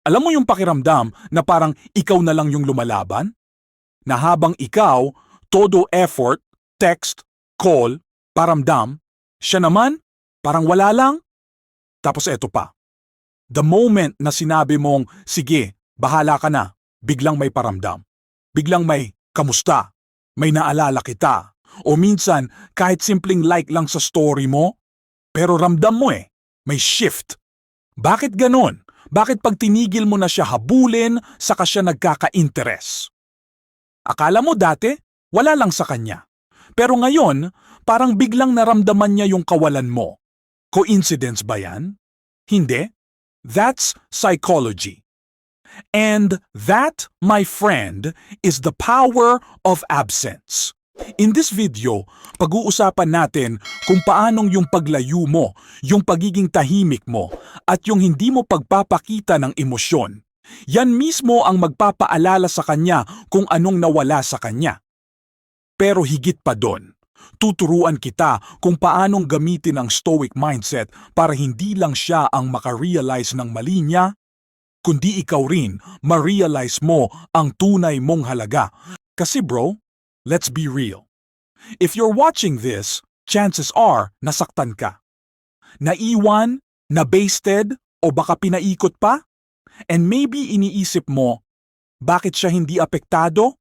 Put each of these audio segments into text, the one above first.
Alam mo yung pakiramdam na parang ikaw na lang yung lumalaban? Na habang ikaw, todo effort, text, call, paramdam, siya naman, parang wala lang? Tapos eto pa. The moment na sinabi mong, sige, bahala ka na, biglang may paramdam. Biglang may, kamusta? May naalala kita. O minsan, kahit simpleng like lang sa story mo, pero ramdam mo eh, may shift. Bakit ganon? Bakit pag tinigil mo na siya habulin, saka siya nagkaka-interes? Akala mo dati, wala lang sa kanya. Pero ngayon, parang biglang naramdaman niya yung kawalan mo. Coincidence ba yan? Hindi. That's psychology. And that, my friend, is the power of absence. In this video, pag-uusapan natin kung paanong yung paglayo mo, yung pagiging tahimik mo, at yung hindi mo pagpapakita ng emosyon. Yan mismo ang magpapaalala sa kanya kung anong nawala sa kanya. Pero higit pa doon, tuturuan kita kung paanong gamitin ang stoic mindset para hindi lang siya ang makarealize ng mali niya, kundi ikaw rin ma-realize mo ang tunay mong halaga. Kasi bro, let's be real. If you're watching this, chances are nasaktan ka. Naiwan, na-basted, o baka pinaikot pa? And maybe iniisip mo, bakit siya hindi apektado?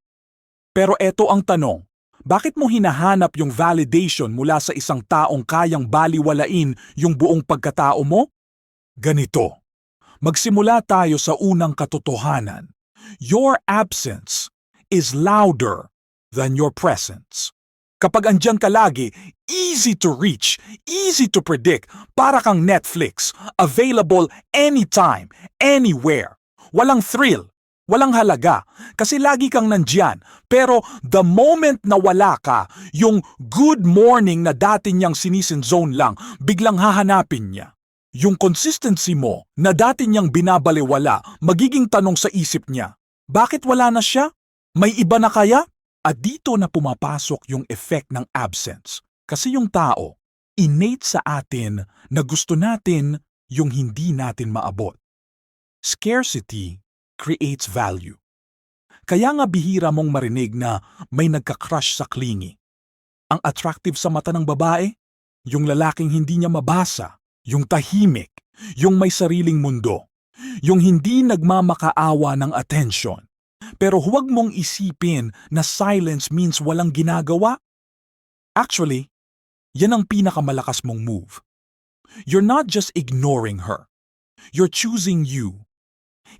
Pero eto ang tanong, bakit mo hinahanap yung validation mula sa isang taong kayang baliwalain yung buong pagkatao mo? Ganito, magsimula tayo sa unang katotohanan. Your absence is louder than your presence. Kapag andyan ka lagi, easy to reach, easy to predict, para kang Netflix, available anytime, anywhere. Walang thrill, walang halaga, kasi lagi kang nandyan. Pero the moment na wala ka, yung good morning na dati niyang sinisinzone lang, biglang hahanapin niya. Yung consistency mo na dati niyang binabaliwala, magiging tanong sa isip niya, bakit wala na siya? May iba na kaya? At dito na pumapasok yung effect ng absence. Kasi yung tao, innate sa atin na gusto natin yung hindi natin maabot. Scarcity creates value. Kaya nga bihira mong marinig na may nagka-crush sa clingy. Ang attractive sa mata ng babae, yung lalaking hindi niya mabasa, yung tahimik, yung may sariling mundo, yung hindi nagmamakaawa ng attention. Pero huwag mong isipin na silence means walang ginagawa. Actually, yan ang pinakamalakas mong move. You're not just ignoring her. You're choosing you.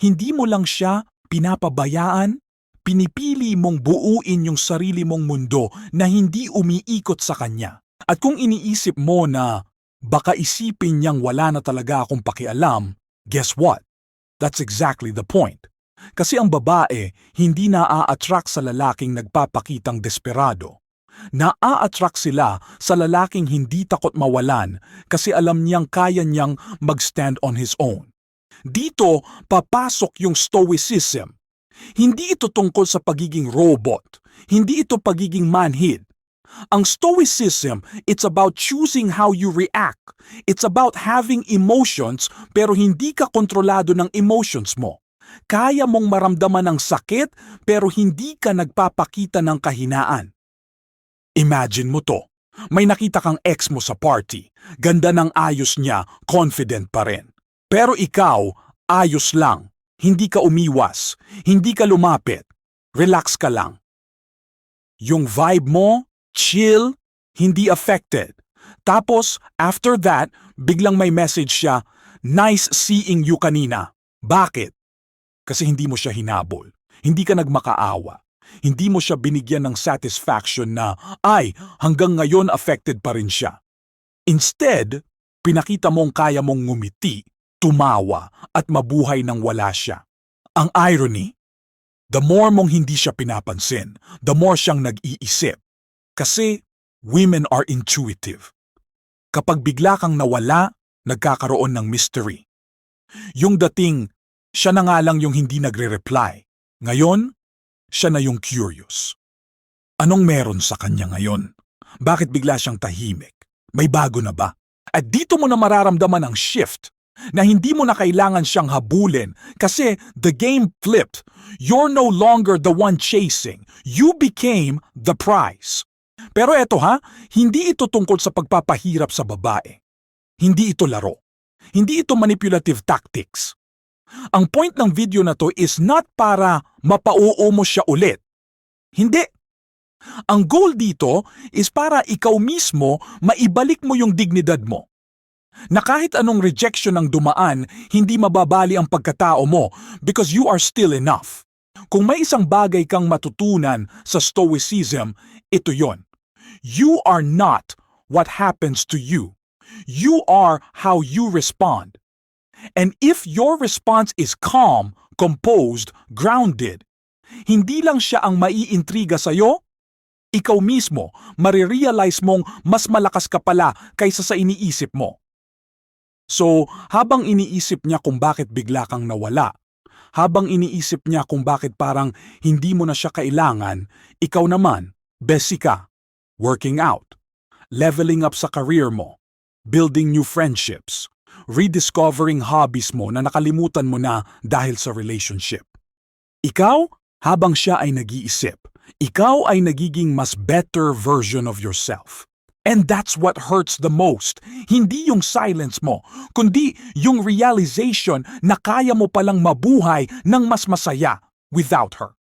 Hindi mo lang siya pinapabayaan, pinipili mong buuin yung sarili mong mundo na hindi umiikot sa kanya. At kung iniisip mo na baka isipin niyang wala na talaga akong pakialam, guess what? That's exactly the point. Kasi ang babae hindi na-attract sa lalaking nagpapakitang desperado. Na-attract sila sa lalaking hindi takot mawalan kasi alam niyang kaya niyang mag-stand on his own. Dito papasok yung stoicism. Hindi ito tungkol sa pagiging robot. Hindi ito pagiging manhid. Ang stoicism, it's about choosing how you react. It's about having emotions pero hindi ka kontrolado ng emotions mo. Kaya mong maramdaman ng sakit pero hindi ka nagpapakita ng kahinaan. Imagine mo to. May nakita kang ex mo sa party. Ganda ng ayos niya, confident pa rin. Pero ikaw, ayos lang. Hindi ka umiwas. Hindi ka lumapit. Relax ka lang. Yung vibe mo, chill, hindi affected. Tapos, after that, biglang may message siya, Nice seeing you kanina. Bakit? Kasi hindi mo siya hinabol. Hindi ka nagmakaawa. Hindi mo siya binigyan ng satisfaction na, ay, hanggang ngayon affected pa rin siya. Instead, pinakita mong kaya mong ngumiti, tumawa, at mabuhay nang wala siya. Ang irony, the more mong hindi siya pinapansin, the more siyang nag-iisip. Kasi women are intuitive. Kapag bigla kang nawala, nagkakaroon ng mystery. Yung dating, siya na nga lang yung hindi nagre-reply. Ngayon, siya na yung curious. Anong meron sa kanya ngayon? Bakit bigla siyang tahimik? May bago na ba? At dito mo na mararamdaman ang shift. Na hindi mo na kailangan siyang habulin kasi the game flipped. You're no longer the one chasing. You became the prize. Pero eto ha, hindi ito tungkol sa pagpapahirap sa babae. Hindi ito laro. Hindi ito manipulative tactics. Ang point ng video na to is not para mapauo mo siya ulit. Hindi. Ang goal dito is para ikaw mismo maibalik mo yung dignidad mo. Na kahit anong rejection ang dumaan, hindi mababali ang pagkatao mo because you are still enough. Kung may isang bagay kang matutunan sa Stoicism, ito yon. You are not what happens to you. You are how you respond. And if your response is calm, composed, grounded, hindi lang siya ang maiintriga sa'yo, ikaw mismo, marirealize mong mas malakas ka pala kaysa sa iniisip mo. So, habang iniisip niya kung bakit bigla kang nawala, habang iniisip niya kung bakit parang hindi mo na siya kailangan, ikaw naman, besi ka, working out, leveling up sa career mo, building new friendships, rediscovering hobbies mo na nakalimutan mo na dahil sa relationship. Ikaw, habang siya ay nag-iisip, ikaw ay nagiging mas better version of yourself. And that's what hurts the most. Hindi yung silence mo, kundi yung realization na kaya mo palang mabuhay ng mas masaya without her.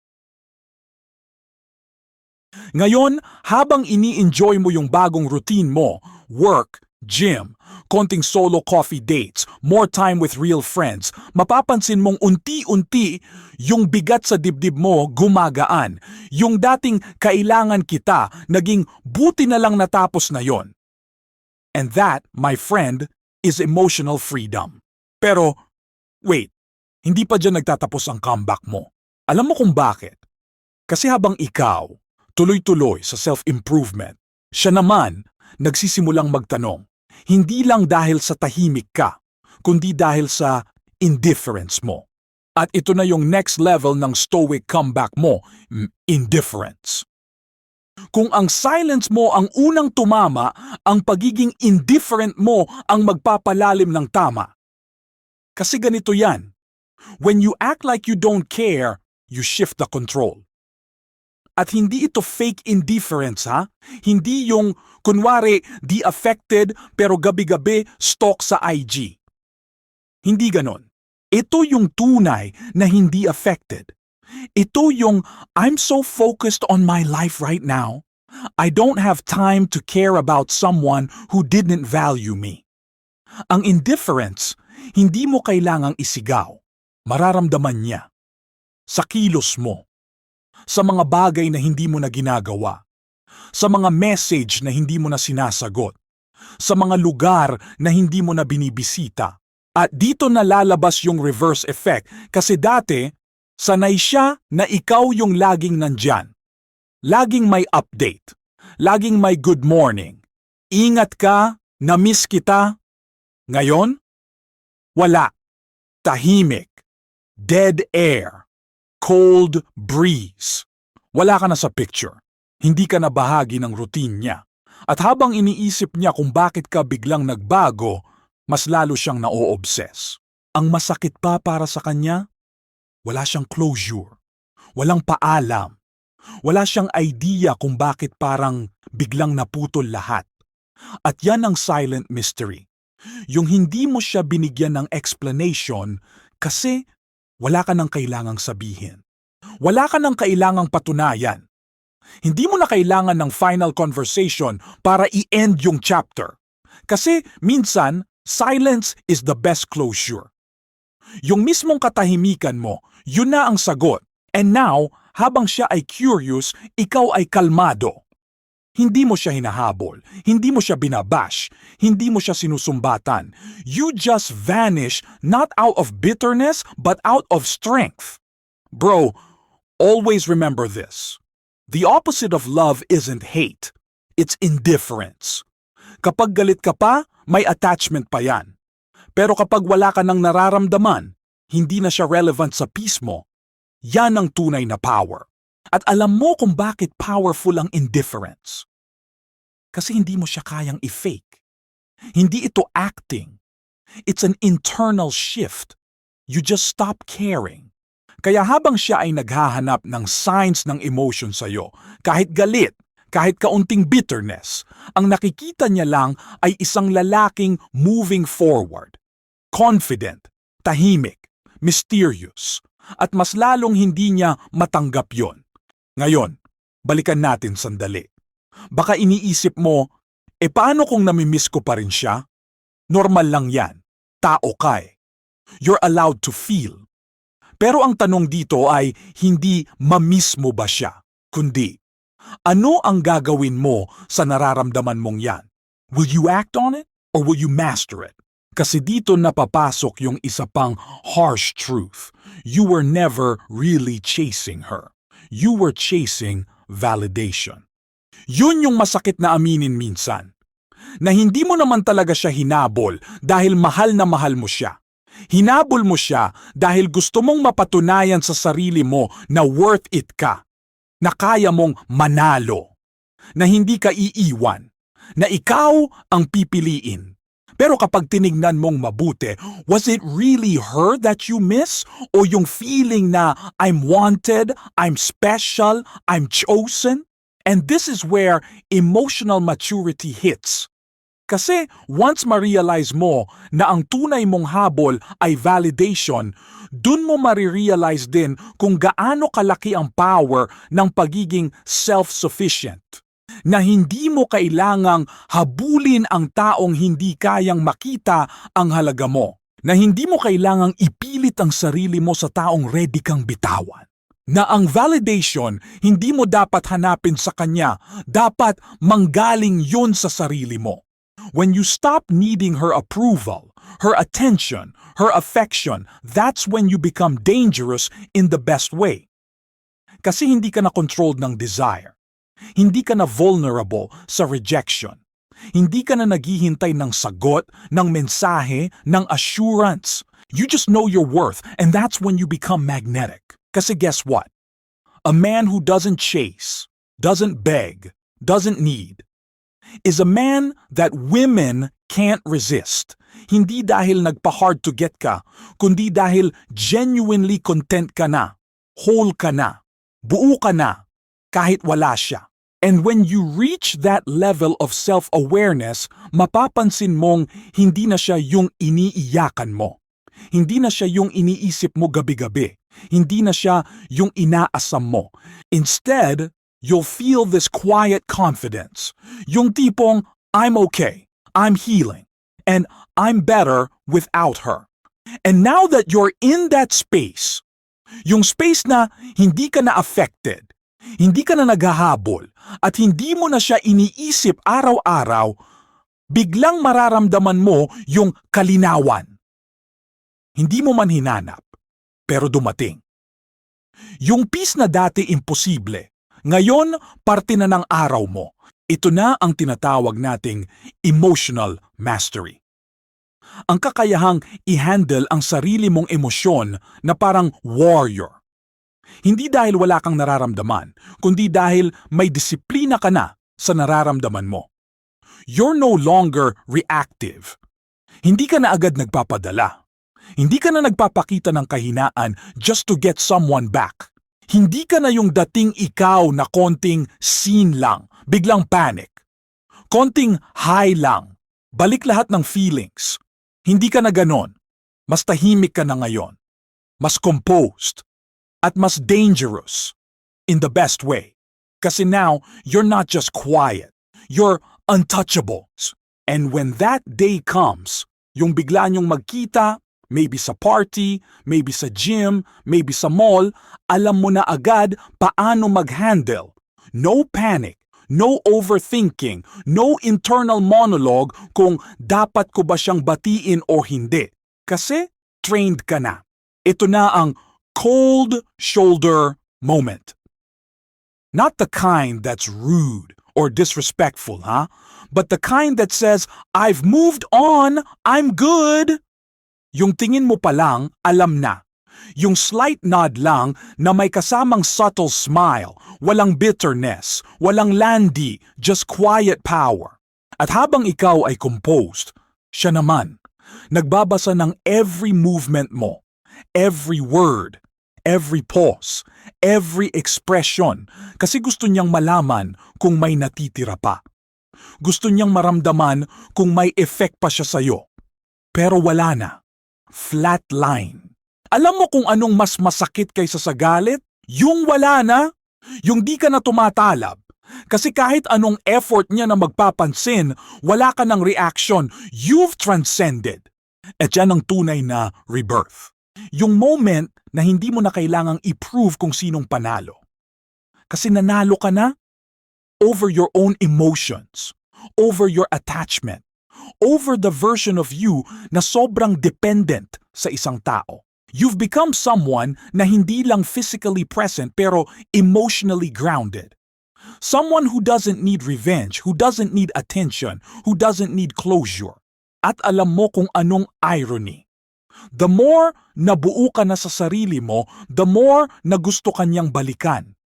Ngayon, habang ini-enjoy mo yung bagong routine mo, work, gym, konting solo coffee dates, more time with real friends, mapapansin mong unti-unti yung bigat sa dibdib mo gumagaan. Yung dating kailangan kita, naging buti na lang natapos na yon. And that, my friend, is emotional freedom. Pero, wait, hindi pa dyan nagtatapos ang comeback mo. Alam mo kung bakit? Kasi habang ikaw, tuloy-tuloy sa self-improvement, siya naman nagsisimulang magtanong, hindi lang dahil sa tahimik ka, kundi dahil sa indifference mo. At ito na yung next level ng stoic comeback mo, indifference. Kung ang silence mo ang unang tumama, ang pagiging indifferent mo ang magpapalalim ng tama. Kasi ganito yan. When you act like you don't care, you shift the control. At hindi ito fake indifference ha? Hindi yung kunwari di affected pero gabi-gabi stalk sa IG. Hindi ganon. Ito yung tunay na hindi affected. Ito yung I'm so focused on my life right now. I don't have time to care about someone who didn't value me. Ang indifference, hindi mo kailangang isigaw. Mararamdaman niya. Sa kilos mo sa mga bagay na hindi mo na ginagawa, sa mga message na hindi mo na sinasagot, sa mga lugar na hindi mo na binibisita. At dito nalalabas yung reverse effect kasi dati, sanay siya na ikaw yung laging nandyan. Laging may update. Laging may good morning. Ingat ka, na-miss kita. Ngayon, wala. Tahimik. Dead air cold breeze. Wala ka na sa picture. Hindi ka na bahagi ng routine niya. At habang iniisip niya kung bakit ka biglang nagbago, mas lalo siyang na-o-obsess. Ang masakit pa para sa kanya, wala siyang closure. Walang paalam. Wala siyang idea kung bakit parang biglang naputol lahat. At yan ang silent mystery. Yung hindi mo siya binigyan ng explanation kasi wala ka nang kailangang sabihin. Wala ka nang kailangang patunayan. Hindi mo na kailangan ng final conversation para i-end yung chapter. Kasi minsan, silence is the best closure. Yung mismong katahimikan mo, yun na ang sagot. And now, habang siya ay curious, ikaw ay kalmado. Hindi mo siya hinahabol, hindi mo siya binabash, hindi mo siya sinusumbatan. You just vanish not out of bitterness but out of strength. Bro, always remember this. The opposite of love isn't hate. It's indifference. Kapag galit ka pa, may attachment pa yan. Pero kapag wala ka nang nararamdaman, hindi na siya relevant sa peace mo, yan ang tunay na power. At alam mo kung bakit powerful ang indifference. Kasi hindi mo siya kayang i-fake. Hindi ito acting. It's an internal shift. You just stop caring. Kaya habang siya ay naghahanap ng signs ng emotion sa'yo, kahit galit, kahit kaunting bitterness, ang nakikita niya lang ay isang lalaking moving forward. Confident, tahimik, mysterious, at mas lalong hindi niya matanggap yon. Ngayon, balikan natin sandali. Baka iniisip mo, e paano kung namimiss ko pa rin siya? Normal lang yan. Tao ka eh. You're allowed to feel. Pero ang tanong dito ay hindi mamiss mo ba siya, kundi ano ang gagawin mo sa nararamdaman mong yan? Will you act on it or will you master it? Kasi dito napapasok yung isa pang harsh truth. You were never really chasing her. You were chasing validation. Yun yung masakit na aminin minsan. Na hindi mo naman talaga siya hinabol dahil mahal na mahal mo siya. Hinabol mo siya dahil gusto mong mapatunayan sa sarili mo na worth it ka. Na kaya mong manalo. Na hindi ka iiwan. Na ikaw ang pipiliin. Pero kapag tinignan mong mabuti, was it really her that you miss? O yung feeling na I'm wanted, I'm special, I'm chosen? And this is where emotional maturity hits. Kasi once ma-realize mo na ang tunay mong habol ay validation, dun mo marirealize din kung gaano kalaki ang power ng pagiging self-sufficient. Na hindi mo kailangang habulin ang taong hindi kayang makita ang halaga mo. Na hindi mo kailangang ipilit ang sarili mo sa taong ready kang bitawan na ang validation hindi mo dapat hanapin sa kanya, dapat manggaling yun sa sarili mo. When you stop needing her approval, her attention, her affection, that's when you become dangerous in the best way. Kasi hindi ka na controlled ng desire. Hindi ka na vulnerable sa rejection. Hindi ka na naghihintay ng sagot, ng mensahe, ng assurance. You just know your worth and that's when you become magnetic. Kasi guess what? A man who doesn't chase, doesn't beg, doesn't need, is a man that women can't resist. Hindi dahil nagpa-hard to get ka, kundi dahil genuinely content ka na, whole ka na, buo ka na, kahit wala siya. And when you reach that level of self-awareness, mapapansin mong hindi na siya yung iniiyakan mo. Hindi na siya yung iniisip mo gabi-gabi. Hindi na siya yung inaasam mo. Instead, you'll feel this quiet confidence. Yung tipong, I'm okay, I'm healing, and I'm better without her. And now that you're in that space, yung space na hindi ka na affected, hindi ka na naghahabol, at hindi mo na siya iniisip araw-araw, biglang mararamdaman mo yung kalinawan. Hindi mo man hinanap, pero dumating. Yung peace na dati imposible, ngayon parte na ng araw mo. Ito na ang tinatawag nating emotional mastery. Ang kakayahang i-handle ang sarili mong emosyon na parang warrior. Hindi dahil wala kang nararamdaman, kundi dahil may disiplina ka na sa nararamdaman mo. You're no longer reactive. Hindi ka na agad nagpapadala. Hindi ka na nagpapakita ng kahinaan just to get someone back. Hindi ka na yung dating ikaw na konting scene lang, biglang panic. Konting high lang, balik lahat ng feelings. Hindi ka na ganon. Mas tahimik ka na ngayon. Mas composed. At mas dangerous. In the best way. Kasi now, you're not just quiet. You're untouchables. And when that day comes, yung bigla niyong magkita, maybe sa party, maybe sa gym, maybe sa mall, alam mo na agad paano mag-handle. No panic, no overthinking, no internal monologue kung dapat ko ba siyang batiin o hindi. Kasi trained ka na. Ito na ang cold shoulder moment. Not the kind that's rude or disrespectful, huh? But the kind that says, I've moved on, I'm good. Yung tingin mo pa lang, alam na. Yung slight nod lang na may kasamang subtle smile, walang bitterness, walang landy, just quiet power. At habang ikaw ay composed, siya naman, Nagbabasa ng every movement mo, every word, every pause, every expression kasi gusto niyang malaman kung may natitira pa. Gusto niyang maramdaman kung may effect pa siya sa'yo. Pero wala na. Flat line. Alam mo kung anong mas masakit kaysa sa galit? Yung wala na. Yung di ka na tumatalab. Kasi kahit anong effort niya na magpapansin, wala ka ng reaction. You've transcended. At yan ang tunay na rebirth. Yung moment na hindi mo na kailangang i-prove kung sinong panalo. Kasi nanalo ka na over your own emotions, over your attachment, over the version of you na sobrang dependent sa isang tao. You've become someone na hindi lang physically present pero emotionally grounded. Someone who doesn't need revenge, who doesn't need attention, who doesn't need closure. At alam mo kung anong irony. The more nabuo ka na sa sarili mo, the more na gusto kanyang balikan.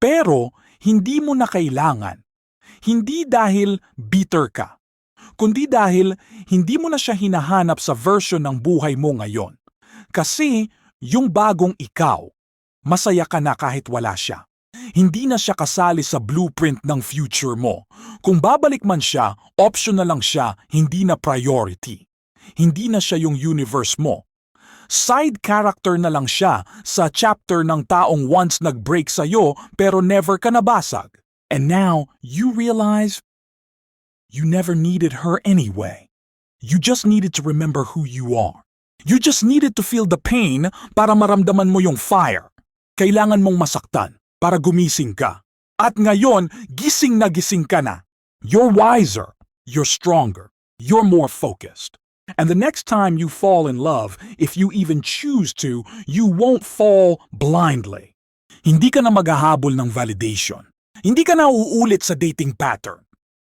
Pero hindi mo na kailangan. Hindi dahil bitter ka, kundi dahil hindi mo na siya hinahanap sa version ng buhay mo ngayon. Kasi yung bagong ikaw, masaya ka na kahit wala siya. Hindi na siya kasali sa blueprint ng future mo. Kung babalik man siya, option na lang siya, hindi na priority. Hindi na siya yung universe mo. Side character na lang siya sa chapter ng taong once nag-break sa'yo pero never ka nabasag. And now, you realize you never needed her anyway. You just needed to remember who you are. You just needed to feel the pain para maramdaman mo yung fire. Kailangan mong masaktan para gumising ka. At ngayon, gising na gising ka na. You're wiser. You're stronger. You're more focused. And the next time you fall in love, if you even choose to, you won't fall blindly. Hindi ka na maghahabol ng validation. Hindi ka na uulit sa dating pattern.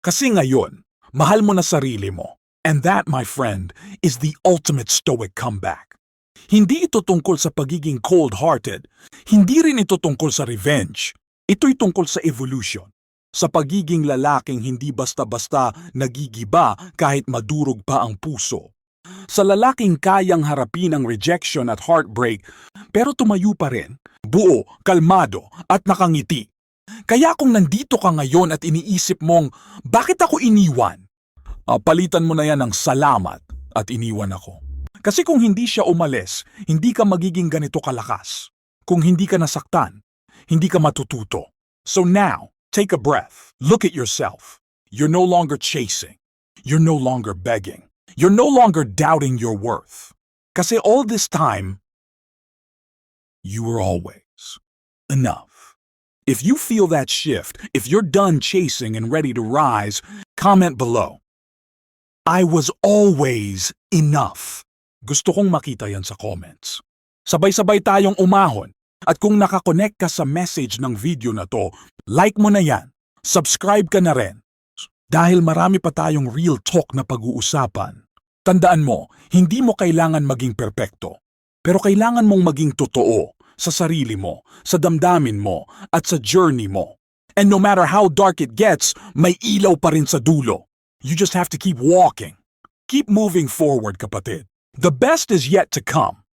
Kasi ngayon, mahal mo na sarili mo. And that, my friend, is the ultimate stoic comeback. Hindi ito tungkol sa pagiging cold-hearted. Hindi rin ito tungkol sa revenge. Ito'y tungkol sa evolution. Sa pagiging lalaking hindi basta-basta nagigiba kahit madurog pa ang puso. Sa lalaking kayang harapin ang rejection at heartbreak pero tumayo pa rin, buo, kalmado at nakangiti. Kaya kung nandito ka ngayon at iniisip mong, bakit ako iniwan? Ah, palitan mo na yan ng salamat at iniwan ako. Kasi kung hindi siya umalis, hindi ka magiging ganito kalakas. Kung hindi ka nasaktan, hindi ka matututo. So now, take a breath. Look at yourself. You're no longer chasing. You're no longer begging. You're no longer doubting your worth. Kasi all this time, you were always enough. If you feel that shift, if you're done chasing and ready to rise, comment below. I was always enough. Gusto kong makita yan sa comments. Sabay-sabay tayong umahon. At kung nakakonect ka sa message ng video na to, like mo na yan. Subscribe ka na rin. Dahil marami pa tayong real talk na pag-uusapan. Tandaan mo, hindi mo kailangan maging perpekto. Pero kailangan mong maging totoo sa sarili mo, sa damdamin mo, at sa journey mo. And no matter how dark it gets, may ilaw pa rin sa dulo. You just have to keep walking. Keep moving forward, kapatid. The best is yet to come.